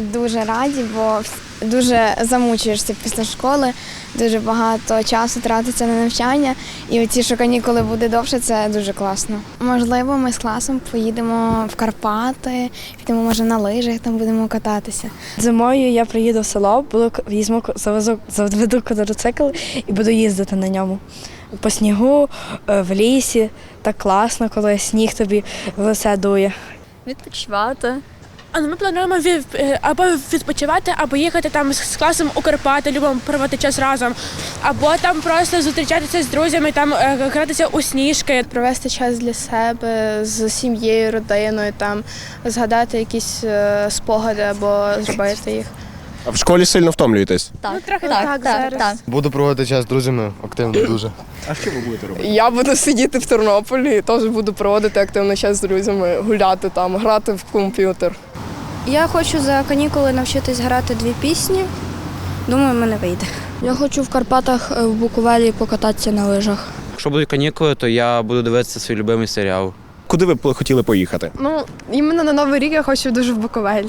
Дуже раді, бо дуже замучуєшся після школи, дуже багато часу тратиться на навчання. І оці, що канікули буде довше, це дуже класно. Можливо, ми з класом поїдемо в Карпати, підемо може на лижах, там будемо кататися. Зимою я приїду в село, буду візьму завезу, заведу квадроцикл і буду їздити на ньому. По снігу, е, в лісі. Так класно, коли сніг тобі в лице дує. Відпочивати. А ну ми плануємо від, е, або відпочивати, або їхати там з класом у Карпати, любимо проводити час разом, або там просто зустрічатися з друзями, там е, гратися у сніжки. провести час для себе з сім'єю, родиною, там згадати якісь е, спогади або зробити їх. А в школі сильно втомлюєтесь? Так, Ну, трохи так, так, так, зараз. так. Буду проводити час з друзями активно дуже. А що ви будете робити? Я буду сидіти в Тернополі теж буду проводити активний час з друзями, гуляти там, грати в комп'ютер. Я хочу за канікули навчитись грати дві пісні. Думаю, мене вийде. Я хочу в Карпатах е, в Буковелі покататися на лижах. Якщо будуть канікули, то я буду дивитися свій любимий серіал. Куди ви б хотіли поїхати? Ну, іменно на Новий рік я хочу дуже в Буковель.